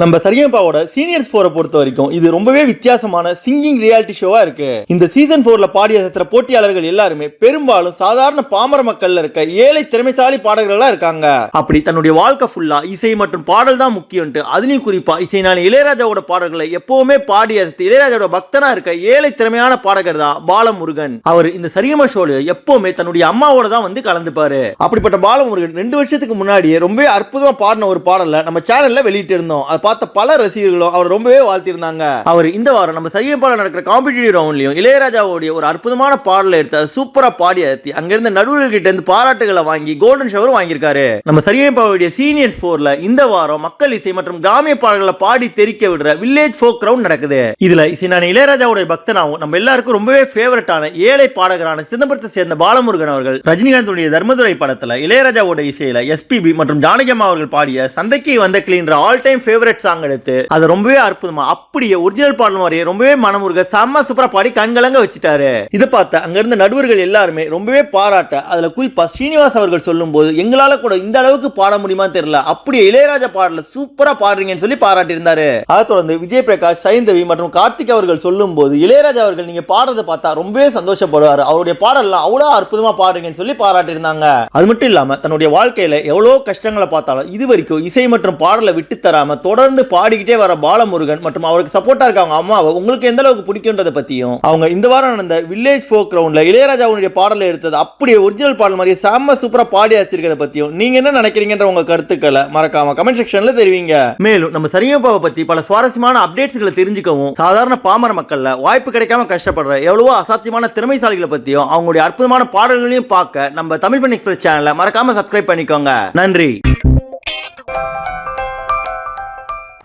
நம்ம சரியப்பாவோட சீனியர்ஸ் ஃபோரை பொறுத்த வரைக்கும் இது ரொம்பவே வித்தியாசமான சிங்கிங் ரியாலிட்டி ஷோவாக இருக்கு. இந்த சீசன் ஃபோரில் பாடிய சத்திர போட்டியாளர்கள் எல்லாருமே பெரும்பாலும் சாதாரண பாமர மக்கள்ல இருக்க ஏழை திறமைசாலி பாடகர்களாக இருக்காங்க. அப்படி தன்னுடைய வாழ்க்கை ஃபுல்லா இசை மற்றும் பாடல் தான் முக்கியம்ட்டு அதுலயும் குறிப்பா நான் இளையராஜாவோட பாடல்களை எப்பவுமே பாடிய இளையராஜாவோட பக்தனா இருக்க ஏழை திறமையான பாடகர் தான் பாலமுருகன். அவர் இந்த சரியமா ஷோல எப்பவுமே தன்னுடைய அம்மாவோட தான் வந்து கலந்துப்பாரு. அப்படிப்பட்ட பாலமுருகன் ரெண்டு வருஷத்துக்கு முன்னாடியே ரொம்பவே அற்புதமா பாடின ஒரு பாடலை நம்ம சேனல்ல வெளியிட்டு இருந்தோம் அதை பார்த்த பல ரசிகர்களும் அவர் ரொம்பவே வாழ்த்திருந்தாங்க அவர் இந்த வாரம் நம்ம சரியப்பால நடக்கிற காம்படிட்டிவ் ரவுண்ட்லையும் இளையராஜாவுடைய ஒரு அற்புதமான பாடலை எடுத்து சூப்பராக பாடி அழுத்தி அங்கிருந்த நடுவர்கள் கிட்ட இருந்து பாராட்டுகளை வாங்கி கோல்டன் ஷவர் வாங்கியிருக்காரு. நம்ம சரியப்பாவுடைய சீனியர்ஸ் ஃபோர்ல இந்த வாரம் மக்கள் இசை மற்றும் கிராமிய பாடல்களை பாடி தெரிக்க விடுற வில்லேஜ் ஃபோக் ரவுண்ட் நடக்குது. இதுல இசை நான் இளையராஜாவுடைய பக்தனாவும் நம்ம எல்லாருக்கும் ரொம்பவே ஃபேவரட்டான ஏழை பாடகரான சிதம்பரத்தை சேர்ந்த பாலமுருகன் அவர்கள் ரஜினிகாந்துடைய தர்மதுரை படத்துல இளையராஜாவோட இசையில எஸ்பிபி மற்றும் ஜானகம்மா அவர்கள் பாடிய சந்தைக்கு வந்த கிளீன்ற ஆல் டைம் ஃபேவரட் சாங் எடுத்து அது ரொம்பவே அற்புதமா அப்படியே ஒரிஜினல் பாடல் மாதிரி ரொம்பவே மனமுருக செம்ம சூப்பரா பாடி கண்கலங்க வச்சுட்டாரு. இதை பார்த்த அங்க இருந்த நடுவர்கள் எல்லாருமே ரொம்பவே பாராட்ட அதுல குறிப்பா ஸ்ரீனிவாஸ் அவர்கள் சொல்லும்போது எங்களால கூட இந்த அளவுக்கு பாட முடியுமா தெரியல அப்படியே இளையராஜா பாடல சூப்பரா பாடுறீங்கன்னு சொல்லி பாராட்டியிருந்தாரு. அதை தொடர்ந்து விஜய் பிரகாஷ் சைந்தவி மற்றும் கார்த்திக் அவர்கள் சொல்லும் போது இளையராஜா அவர்கள் நீங்க பாடுறதை பார்த்தா ரொம்பவே சந்தோஷப்படுவார். அவருடைய பாடல்லாம் அவ்வளோ அற்புதமா பாடுறீங்கன்னு சொல்லி பாராட்டி இருந்தாங்க அது மட்டும் இல்லாம தன்னுடைய வாழ்க்கையில எவ்வளோ கஷ்டங்களை பார்த்தாலும் இது வரைக்கும் இசை மற்றும் பாடலை விட்டு தராம தொடர்ந்து பாடிக்கிட்டே வர பாலமுருகன் மற்றும் அவருக்கு சப்போர்ட்டாக இருக்க அவங்க அம்மாவை உங்களுக்கு எந்த அளவுக்கு பிடிக்குன்றதை பற்றியும் அவங்க இந்த வாரம் நடந்த வில்லேஜ் ஃபோக் கிரவுண்ட்ல இளையராஜாவுடைய பாடலை எடுத்தது அப்படியே ஒரிஜினல் பாடல் மாதிரியே செம்ம சூப்பராக பாடி வச்சிருக்கிறத பற்றியும் நீங்கள் என்ன நினைக்கிறீங்கன்ற உங்கள் கருத்துக்களை மறக்காம கமெண்ட் செக்ஷனில் தெரிவிங்க. மேலும் நம்ம சரியப்பாவை பற்றி பல சுவாரஸ்யமான அப்டேட்ஸ்களை தெரிஞ்சுக்கவும் சாதாரண பாமர மக்களில் வாய்ப்பு கிடைக்காம கஷ்டப்படுற எவ்வளவோ அசாத்தியமான திறமைசாலிகளை பற்றியும் அவங்களுடைய அற்புதமான பாடல்களையும் பார்க்க நம்ம தமிழ் ஃபன் எக்ஸ்பிரஸ் சேனலை மறக்காம சப்ஸ்கிரைப் பண்ணிக்கோங்க. நன்றி.